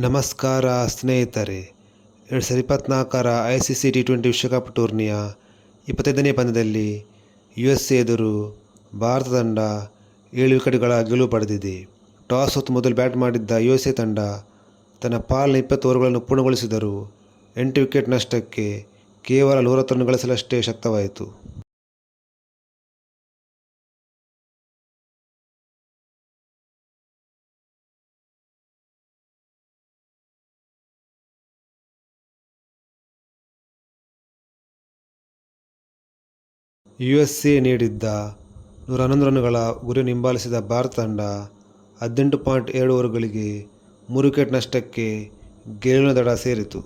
ನಮಸ್ಕಾರ ಸ್ನೇಹಿತರೆ. ಎರಡು ಸಾವಿರದ ಇಪ್ಪತ್ತ್ನಾಲ್ಕರ I C C T twenty ವಿಶ್ವಕಪ್ ಟೂರ್ನಿಯ ಇಪ್ಪತ್ತೈದನೇ ಪಂದ್ಯದಲ್ಲಿ ಯು ಎಸ್ ಎ ಎದುರು ಭಾರತ ತಂಡ ಏಳು ವಿಕೆಟ್ಗಳ ಗೆಲುವು ಪಡೆದಿದೆ. ಟಾಸ್ ಹೊತ್ತು ಮೊದಲು ಬ್ಯಾಟ್ ಮಾಡಿದ್ದ ಯು ಎಸ್ ಎ ತಂಡ ತನ್ನ ಪಾಲಿನ ಇಪ್ಪತ್ತು ಓವರ್ಗಳನ್ನು ಪೂರ್ಣಗೊಳಿಸಿದರೂ ಎಂಟು ವಿಕೆಟ್ ನಷ್ಟಕ್ಕೆ ಕೇವಲ ನೂರತ್ತನ್ನು ರನ್ ಗಳಿಸಲಷ್ಟೇ ಶಕ್ತವಾಯಿತು. ಯು ಎಸ್ ಎ ನೀಡಿದ್ದ ನೂರ ಹನ್ನೊಂದು ರನ್ಗಳ ಗುರಿ ನಿಂಬಾಲಿಸಿದ ಭಾರತ ತಂಡ ಹದಿನೆಂಟು ಪಾಯಿಂಟ್ ಎರಡು ಓವರ್ಗಳಿಗೆ ಮೂರು ವಿಕೆಟ್ ನಷ್ಟಕ್ಕೆ ಗೆಲುವಿನ ದಡ ಸೇರಿತು.